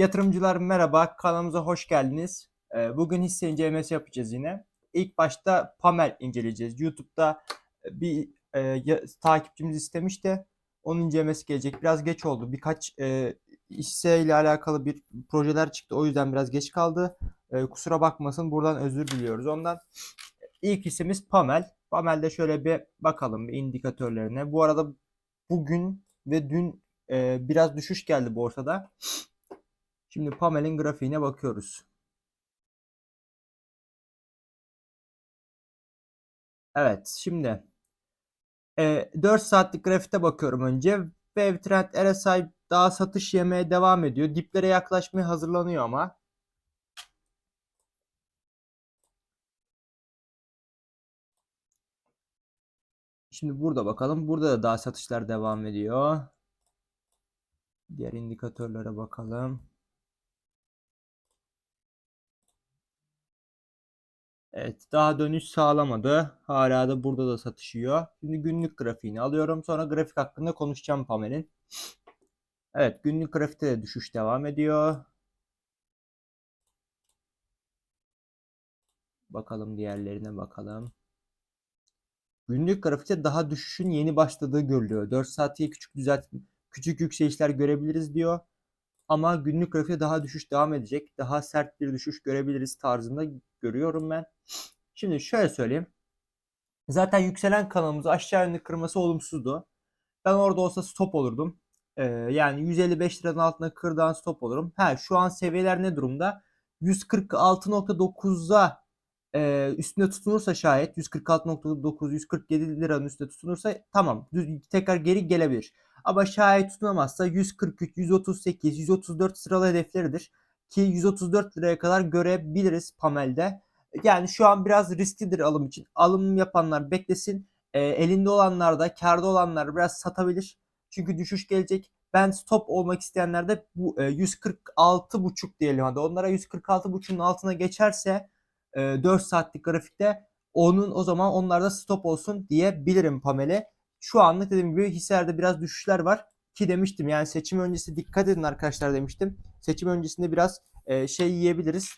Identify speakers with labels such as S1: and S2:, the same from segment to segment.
S1: Yatırımcılar merhaba, kanalımıza hoş geldiniz. Ee, Bugün hisse incelemesi yapacağız yine. İlk başta Pamel inceleyeceğiz. YouTube'da bir e, takipçimiz istemişti. Onun incelemesi gelecek. Biraz geç oldu. Birkaç e, hisseyle alakalı bir projeler çıktı. O yüzden biraz geç kaldı. E, kusura bakmasın. Buradan özür diliyoruz ondan. İlk hissemiz Pamel. Pamel'de şöyle bir bakalım bir indikatörlerine. Bu arada bugün ve dün e, biraz düşüş geldi borsada. Şimdi Pamel'in grafiğine bakıyoruz. Evet, şimdi e, 4 saatlik grafikte bakıyorum önce. Wave Trend RSI daha satış yemeye devam ediyor. Diplere yaklaşmaya hazırlanıyor ama. Şimdi burada bakalım. Burada da daha satışlar devam ediyor. Diğer indikatörlere bakalım. Evet, daha dönüş sağlamadı. Hala da burada da satışıyor. Şimdi günlük grafiğini alıyorum. Sonra grafik hakkında konuşacağım Pamel'in. Evet, günlük grafikte de düşüş devam ediyor. Bakalım diğerlerine bakalım. Günlük grafikte daha düşüşün yeni başladığı görülüyor. 4 saatliğe küçük düzelt küçük yükselişler görebiliriz diyor. Ama günlük grafikte daha düşüş devam edecek. Daha sert bir düşüş görebiliriz tarzında görüyorum ben. Şimdi şöyle söyleyeyim. Zaten yükselen kanalımızı aşağı yönlü kırması olumsuzdu. Ben orada olsa stop olurdum. Ee, yani 155 liranın altına kırdan stop olurum. Ha şu an seviyeler ne durumda? 146.9'a e, üstünde tutunursa şayet 146.9 147 liranın üstünde tutunursa tamam düz, tekrar geri gelebilir. Ama şayet tutunamazsa 143, 138, 134 sıralı hedefleridir. Ki 134 liraya kadar görebiliriz Pamel'de. Yani şu an biraz risklidir alım için. Alım yapanlar beklesin. E, elinde olanlar da karda olanlar biraz satabilir. Çünkü düşüş gelecek. Ben stop olmak isteyenler de bu e, 146.5 diyelim hadi. Onlara 146.5'un altına geçerse e, 4 saatlik grafikte onun o zaman onlarda stop olsun diyebilirim Pamel'e. Şu anlık dediğim gibi hisselerde biraz düşüşler var. Ki demiştim yani seçim öncesi dikkat edin arkadaşlar demiştim. Seçim öncesinde biraz e, şey yiyebiliriz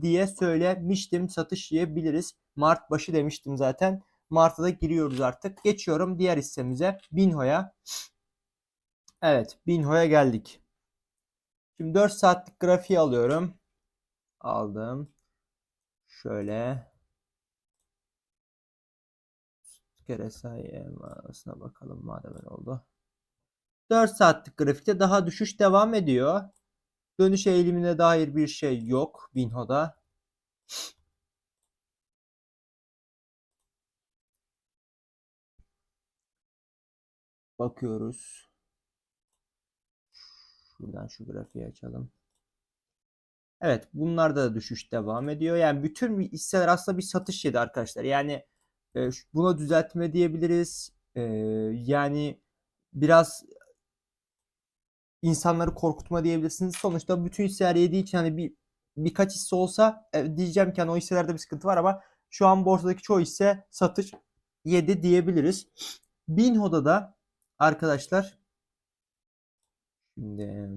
S1: diye söylemiştim. Satış yiyebiliriz. Mart başı demiştim zaten. Mart'a da giriyoruz artık. Geçiyorum diğer hissemize. Binho'ya. Evet Binho'ya geldik. Şimdi 4 saatlik grafiği alıyorum. Aldım. Şöyle. Kere sayısına bakalım madem öyle oldu. 4 saatlik grafikte daha düşüş devam ediyor. Dönüş eğilimine dair bir şey yok Binho'da. Bakıyoruz. Şuradan şu grafiği açalım. Evet bunlarda da düşüş devam ediyor. Yani bütün hisseler aslında bir satış yedi arkadaşlar. Yani buna düzeltme diyebiliriz. Yani biraz insanları korkutma diyebilirsiniz. Sonuçta bütün hisseler yediği için hani bir birkaç hisse olsa diyeceğim ki hani o hisselerde bir sıkıntı var ama şu an borsadaki çoğu hisse satış yedi diyebiliriz. Binho'da da arkadaşlar şimdi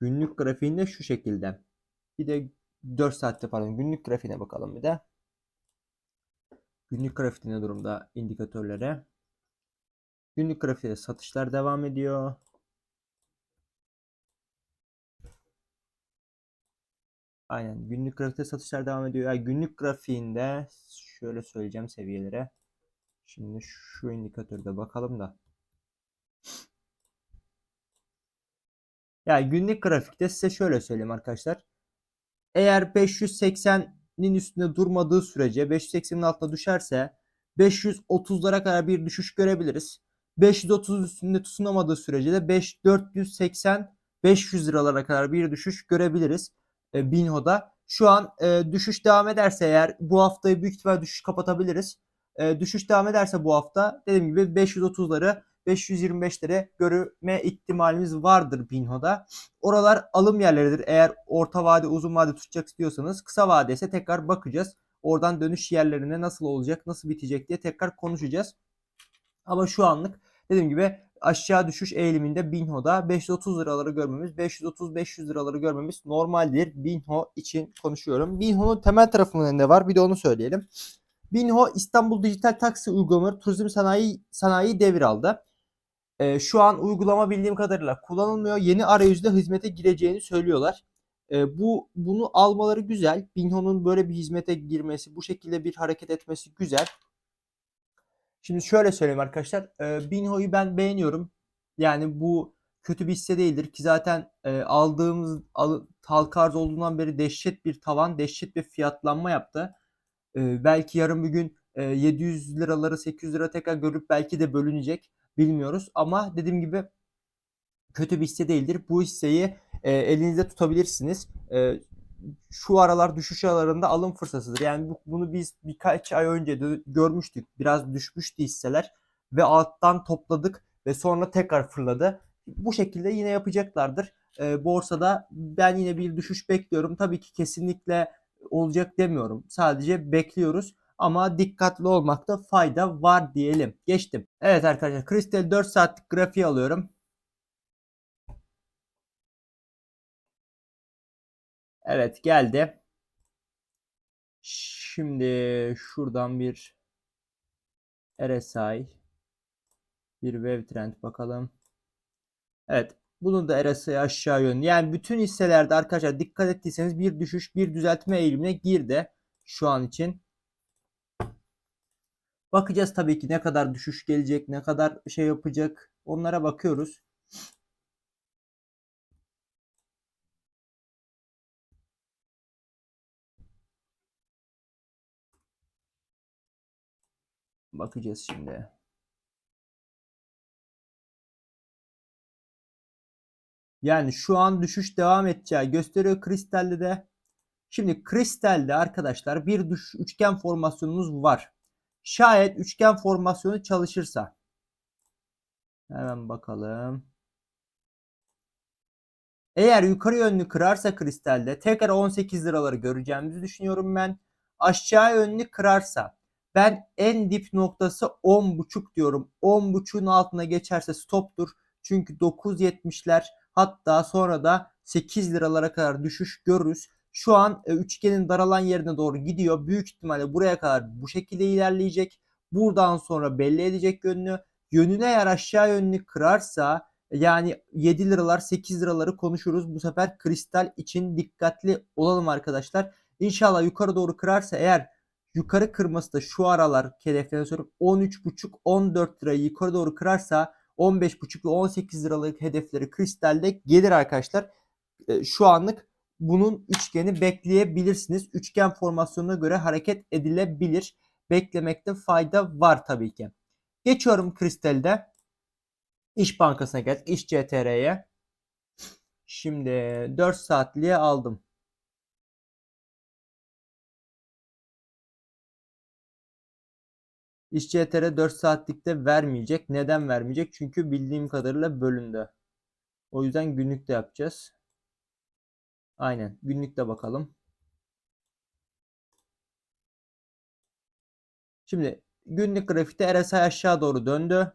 S1: günlük grafiğinde şu şekilde. Bir de 4 saatte pardon günlük grafiğine bakalım bir de. Günlük grafikte ne durumda indikatörlere? Günlük grafikte satışlar devam ediyor. Aynen günlük grafikte satışlar devam ediyor. Yani günlük grafiğinde şöyle söyleyeceğim seviyelere. Şimdi şu indikatörde bakalım da. Yani günlük grafikte size şöyle söyleyeyim arkadaşlar. Eğer 580'nin üstünde durmadığı sürece 580'in altına düşerse 530'lara kadar bir düşüş görebiliriz. 530 üstünde tutunamadığı sürece de 5 480 500 liralara kadar bir düşüş görebiliriz e, Binho'da. Şu an e, düşüş devam ederse eğer bu haftayı büyük ihtimal düşüş kapatabiliriz. E, düşüş devam ederse bu hafta dediğim gibi 530'ları 525'lere görme ihtimalimiz vardır Binho'da. Oralar alım yerleridir. Eğer orta vade uzun vade tutacak istiyorsanız kısa vade ise tekrar bakacağız. Oradan dönüş yerlerine nasıl olacak, nasıl bitecek diye tekrar konuşacağız. Ama şu anlık dediğim gibi aşağı düşüş eğiliminde Binho'da 530 liraları görmemiz, 530-500 liraları görmemiz normaldir. Binho için konuşuyorum. Binho'nun temel tarafında ne var? Bir de onu söyleyelim. Binho İstanbul Dijital Taksi uygulamaları turizm sanayi sanayi devir aldı. Ee, şu an uygulama bildiğim kadarıyla kullanılmıyor. Yeni arayüzde hizmete gireceğini söylüyorlar. Ee, bu bunu almaları güzel. Binho'nun böyle bir hizmete girmesi, bu şekilde bir hareket etmesi güzel. Şimdi şöyle söyleyeyim arkadaşlar. E, Binho'yu ben beğeniyorum. Yani bu kötü bir hisse değildir ki zaten e, aldığımız al, halka olduğundan beri dehşet bir tavan, dehşet bir fiyatlanma yaptı. E, belki yarın bir gün e, 700 liraları 800 lira tekrar görüp belki de bölünecek. Bilmiyoruz ama dediğim gibi kötü bir hisse değildir. Bu hisseyi e, elinizde tutabilirsiniz. E, şu aralar düşüş aralarında alım fırsatıdır. Yani bu, bunu biz birkaç ay önce de görmüştük. Biraz düşmüştü hisseler ve alttan topladık ve sonra tekrar fırladı. Bu şekilde yine yapacaklardır. E, borsada ben yine bir düşüş bekliyorum. Tabii ki kesinlikle olacak demiyorum. Sadece bekliyoruz ama dikkatli olmakta fayda var diyelim. Geçtim. Evet arkadaşlar Kristal 4 saatlik grafiği alıyorum. Evet geldi. Şimdi şuradan bir RSI bir wave trend bakalım. Evet. Bunun da RSI aşağı yönlü. Yani bütün hisselerde arkadaşlar dikkat ettiyseniz bir düşüş, bir düzeltme eğilimine girdi şu an için. Bakacağız tabii ki ne kadar düşüş gelecek, ne kadar şey yapacak. Onlara bakıyoruz. Bakacağız şimdi. Yani şu an düşüş devam edeceği gösteriyor kristalde de. Şimdi kristalde arkadaşlar bir düş üçgen formasyonumuz var. Şayet üçgen formasyonu çalışırsa. Hemen bakalım. Eğer yukarı yönlü kırarsa kristalde tekrar 18 liraları göreceğimizi düşünüyorum ben. Aşağı yönlü kırarsa ben en dip noktası 10.5 diyorum. 10.5'un altına geçerse stoptur. Çünkü 9.70'ler hatta sonra da 8 liralara kadar düşüş görürüz. Şu an e, üçgenin daralan yerine doğru gidiyor. Büyük ihtimalle buraya kadar bu şekilde ilerleyecek. Buradan sonra belli edecek yönünü. Yönüne eğer aşağı yönlü kırarsa yani 7 liralar 8 liraları konuşuruz. Bu sefer kristal için dikkatli olalım arkadaşlar. İnşallah yukarı doğru kırarsa eğer yukarı kırması da şu aralar hedeflerine sorup 13.5-14 lirayı yukarı doğru kırarsa 15.5 ve 18 liralık hedefleri kristalde gelir arkadaşlar. E, şu anlık bunun üçgeni bekleyebilirsiniz. Üçgen formasyonuna göre hareket edilebilir. Beklemekte fayda var tabii ki. Geçiyorum kristalde. İş Bankası'na geldik. İş CTR'ye. Şimdi 4 saatliğe aldım. İşçi ETR 4 saatlikte vermeyecek. Neden vermeyecek? Çünkü bildiğim kadarıyla bölündü. O yüzden günlükte yapacağız. Aynen. Günlükte bakalım. Şimdi günlük grafikte RSI aşağı doğru döndü.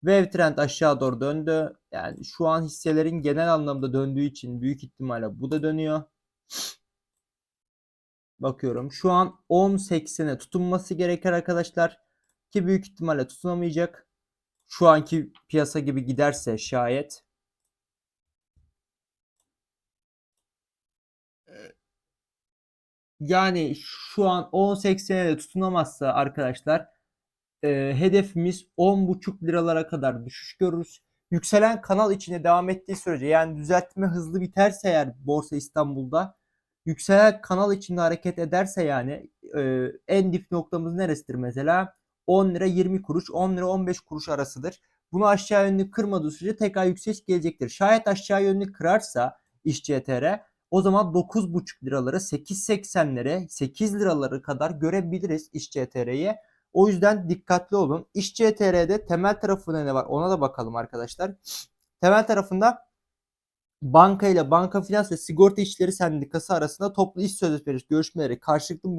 S1: Wave trend aşağı doğru döndü. Yani şu an hisselerin genel anlamda döndüğü için büyük ihtimalle bu da dönüyor. Bakıyorum. Şu an 10.80'e tutunması gerekir arkadaşlar. Ki büyük ihtimalle tutunamayacak. Şu anki piyasa gibi giderse şayet. Yani şu an 10.80'e de tutunamazsa arkadaşlar e, hedefimiz 10.5 liralara kadar düşüş görürüz. Yükselen kanal içine devam ettiği sürece yani düzeltme hızlı biterse eğer Borsa İstanbul'da yükselen kanal içinde hareket ederse yani e, en dip noktamız neresidir mesela? 10 lira 20 kuruş, 10 lira 15 kuruş arasıdır. Bunu aşağı yönlü kırmadığı sürece tekrar yükseliş gelecektir. Şayet aşağı yönlü kırarsa iş CTR o zaman 9,5 liraları 8.80'lere 8 liraları kadar görebiliriz iş. O yüzden dikkatli olun. İş CTR'de temel tarafında ne var ona da bakalım arkadaşlar. Temel tarafında banka ile banka finans ve sigorta işleri sendikası arasında toplu iş sözleşmesi görüşmeleri karşılıklı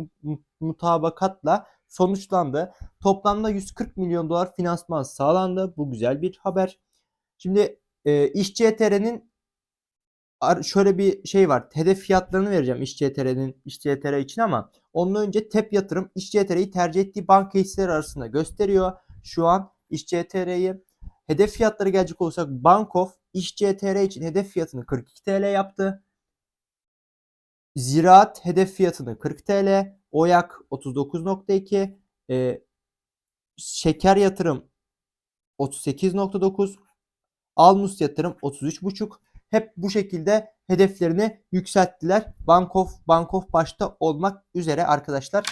S1: mutabakatla sonuçlandı. Toplamda 140 milyon dolar finansman sağlandı. Bu güzel bir haber. Şimdi e, İş CTR'nin şöyle bir şey var. Hedef fiyatlarını vereceğim İş CTR'nin İş CTR için ama ondan önce TEP yatırım İş CTR'yi tercih ettiği banka hisseleri arasında gösteriyor. Şu an İş CTR'yi hedef fiyatları gelecek olursak Bankof İş CTR için hedef fiyatını 42 TL yaptı. Ziraat hedef fiyatını 40 TL. Oyak 39.2. E, şeker yatırım 38.9. Almus yatırım 33.5. Hep bu şekilde hedeflerini yükselttiler. Bankof, Bankof başta olmak üzere arkadaşlar.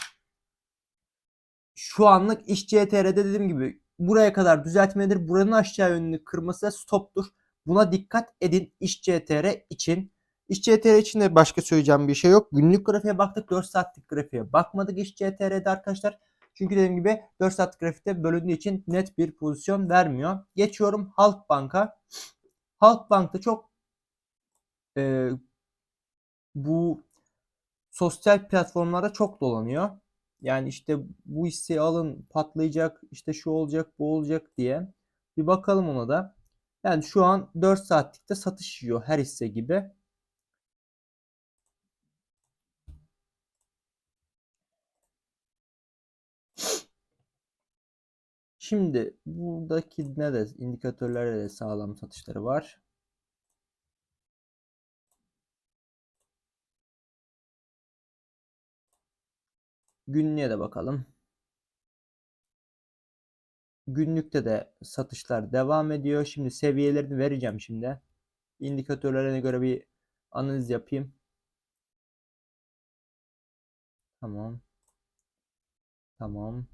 S1: Şu anlık iş CTR'de dediğim gibi buraya kadar düzeltmedir. Buranın aşağı yönünü kırması stoptur. Buna dikkat edin iş CTR için. İş CTR için de başka söyleyeceğim bir şey yok. Günlük grafiğe baktık 4 saatlik grafiğe bakmadık iş CTR'de arkadaşlar. Çünkü dediğim gibi 4 saatlik grafikte bölündüğü için net bir pozisyon vermiyor. Geçiyorum Halkbank'a. Halkbank'ta çok e, bu sosyal platformlarda çok dolanıyor. Yani işte bu hisseyi alın patlayacak işte şu olacak bu olacak diye. Bir bakalım ona da. Yani şu an 4 saatlikte satış yiyor her hisse gibi. Şimdi buradaki ne de indikatörlerde de sağlam satışları var. Günlüğe de bakalım. Günlükte de satışlar devam ediyor. Şimdi seviyelerini vereceğim şimdi. İndikatörlerine göre bir analiz yapayım. Tamam. Tamam.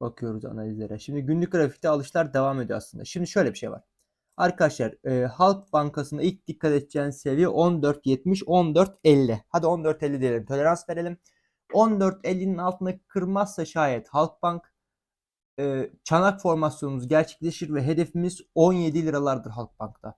S1: Bakıyoruz analizlere. Şimdi günlük grafikte alışlar devam ediyor aslında. Şimdi şöyle bir şey var. Arkadaşlar e, Halk Bankası'nda ilk dikkat edeceğiniz seviye 14.70 14.50. Hadi 14.50 diyelim. Tolerans verelim. 14.50'nin altına kırmazsa şayet Halkbank e, çanak formasyonumuz gerçekleşir ve hedefimiz 17 liralardır Halkbank'ta.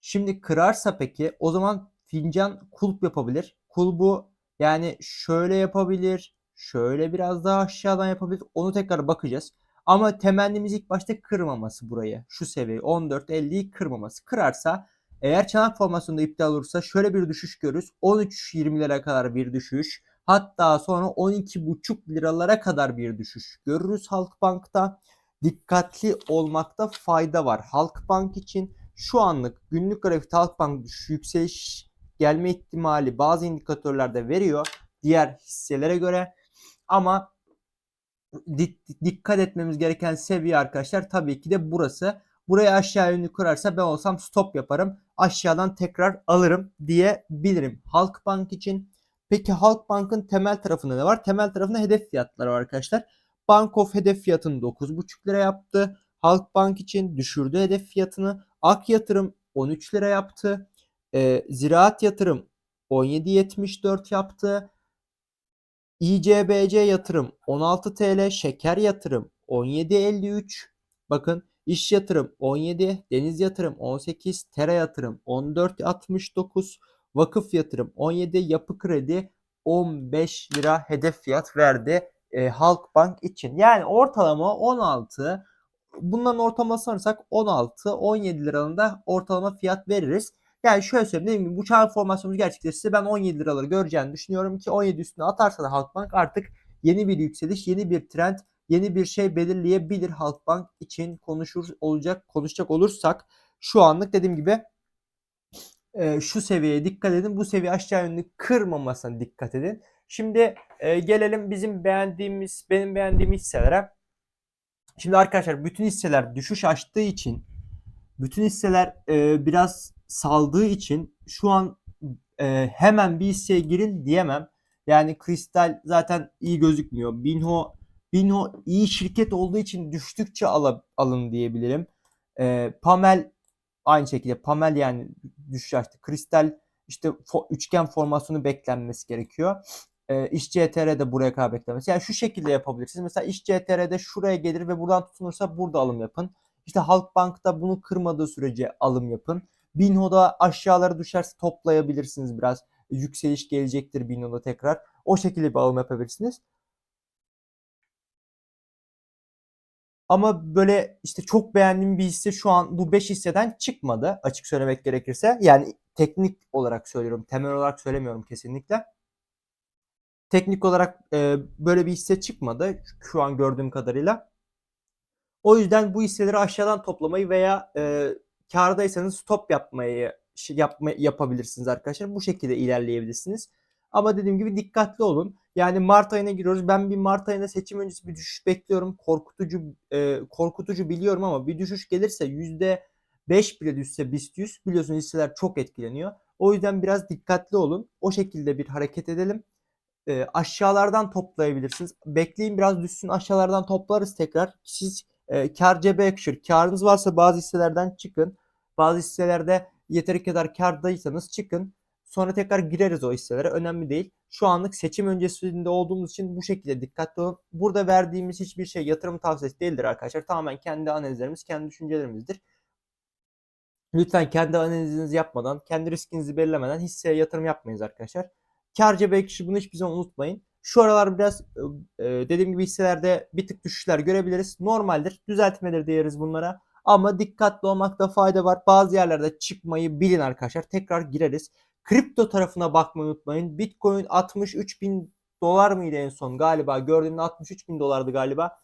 S1: Şimdi kırarsa peki o zaman fincan kulp yapabilir. Kulbu yani şöyle yapabilir, Şöyle biraz daha aşağıdan yapabiliriz. Onu tekrar bakacağız. Ama temennimiz ilk başta kırmaması burayı. Şu seviye 14.50'yi kırmaması. Kırarsa eğer çanak formasyonunda iptal olursa şöyle bir düşüş görürüz. 13.20'lere kadar bir düşüş. Hatta sonra 12.5 liralara kadar bir düşüş görürüz Halkbank'ta. Dikkatli olmakta fayda var. Halkbank için şu anlık günlük grafikte Halkbank düşüş yükseliş gelme ihtimali bazı indikatörlerde veriyor. Diğer hisselere göre ama dikkat etmemiz gereken seviye arkadaşlar tabii ki de burası. Burayı aşağı yönlü kurarsa ben olsam stop yaparım. Aşağıdan tekrar alırım diyebilirim. Halkbank için. Peki Halkbank'ın temel tarafında ne var? Temel tarafında hedef fiyatları var arkadaşlar. Bank of hedef fiyatını 9,5 lira yaptı. Halkbank için düşürdü hedef fiyatını. Ak yatırım 13 lira yaptı. E, ziraat yatırım 17.74 yaptı. İCBC yatırım 16 TL, şeker yatırım 17.53. Bakın iş yatırım 17, deniz yatırım 18, tera yatırım 14.69, vakıf yatırım 17, yapı kredi 15 lira hedef fiyat verdi e, Halkbank için. Yani ortalama 16 bundan ortalamasını alırsak 16-17 liranın ortalama fiyat veririz. Yani şöyle söyleyeyim dediğim gibi bu çağ formasyonumuz gerçekleşirse ben 17 liraları göreceğini düşünüyorum ki 17 üstüne atarsa da Halkbank artık yeni bir yükseliş, yeni bir trend, yeni bir şey belirleyebilir Halkbank için konuşur olacak konuşacak olursak şu anlık dediğim gibi e, şu seviyeye dikkat edin. Bu seviye aşağı yönlü kırmamasına dikkat edin. Şimdi e, gelelim bizim beğendiğimiz, benim beğendiğim hisselere. Şimdi arkadaşlar bütün hisseler düşüş açtığı için bütün hisseler e, biraz saldığı için şu an e, hemen bir hisseye girin diyemem. Yani Kristal zaten iyi gözükmüyor. Binho Binho iyi şirket olduğu için düştükçe al, alın diyebilirim. E, Pamel aynı şekilde Pamel yani düşüş. Kristal işte fo, üçgen formasyonu beklenmesi gerekiyor. E, iş CTR de buraya kadar beklemesi. Yani şu şekilde yapabilirsiniz. Mesela iş CTR'de şuraya gelir ve buradan tutunursa burada alım yapın. İşte Halkbank'ta bunu kırmadığı sürece alım yapın. Binho'da aşağılara düşerse toplayabilirsiniz biraz. Yükseliş gelecektir Binho'da tekrar. O şekilde bir alım yapabilirsiniz. Ama böyle işte çok beğendiğim bir hisse şu an bu 5 hisseden çıkmadı açık söylemek gerekirse. Yani teknik olarak söylüyorum. Temel olarak söylemiyorum kesinlikle. Teknik olarak e, böyle bir hisse çıkmadı şu an gördüğüm kadarıyla. O yüzden bu hisseleri aşağıdan toplamayı veya e, kardaysanız stop yapmayı yapma, yapabilirsiniz arkadaşlar. Bu şekilde ilerleyebilirsiniz. Ama dediğim gibi dikkatli olun. Yani Mart ayına giriyoruz. Ben bir Mart ayında seçim öncesi bir düşüş bekliyorum. Korkutucu e, korkutucu biliyorum ama bir düşüş gelirse yüzde 5 bile düşse BIST 100 biliyorsunuz hisseler çok etkileniyor. O yüzden biraz dikkatli olun. O şekilde bir hareket edelim. E, aşağılardan toplayabilirsiniz. Bekleyin biraz düşsün aşağılardan toplarız tekrar. Siz e, kar cebe yakışır. Karınız varsa bazı hisselerden çıkın. Bazı hisselerde yeteri kadar kardaysanız çıkın. Sonra tekrar gireriz o hisselere. Önemli değil. Şu anlık seçim öncesinde olduğumuz için bu şekilde dikkatli olun. Burada verdiğimiz hiçbir şey yatırım tavsiyesi değildir arkadaşlar. Tamamen kendi analizlerimiz, kendi düşüncelerimizdir. Lütfen kendi analizinizi yapmadan, kendi riskinizi belirlemeden hisseye yatırım yapmayınız arkadaşlar. Kar cebe ekşi bunu hiçbir zaman unutmayın. Şu aralar biraz e, dediğim gibi hisselerde bir tık düşüşler görebiliriz. Normaldir. Düzeltmeleri diyeriz bunlara. Ama dikkatli olmakta fayda var. Bazı yerlerde çıkmayı bilin arkadaşlar. Tekrar gireriz. Kripto tarafına bakmayı unutmayın. Bitcoin 63 bin dolar mıydı en son galiba? Gördüğünde 63 bin dolardı galiba.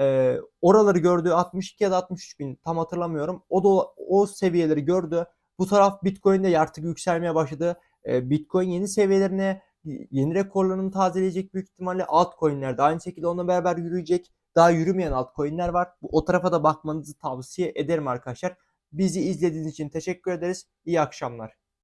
S1: Ee, oraları gördü 62 ya da 63 bin tam hatırlamıyorum. O da o seviyeleri gördü. Bu taraf Bitcoin'de artık yükselmeye başladı. Ee, Bitcoin yeni seviyelerine yeni rekorlarını tazeleyecek büyük ihtimalle altcoin'ler de aynı şekilde onunla beraber yürüyecek. Daha yürümeyen altcoin'ler var. Bu, o tarafa da bakmanızı tavsiye ederim arkadaşlar. Bizi izlediğiniz için teşekkür ederiz. İyi akşamlar.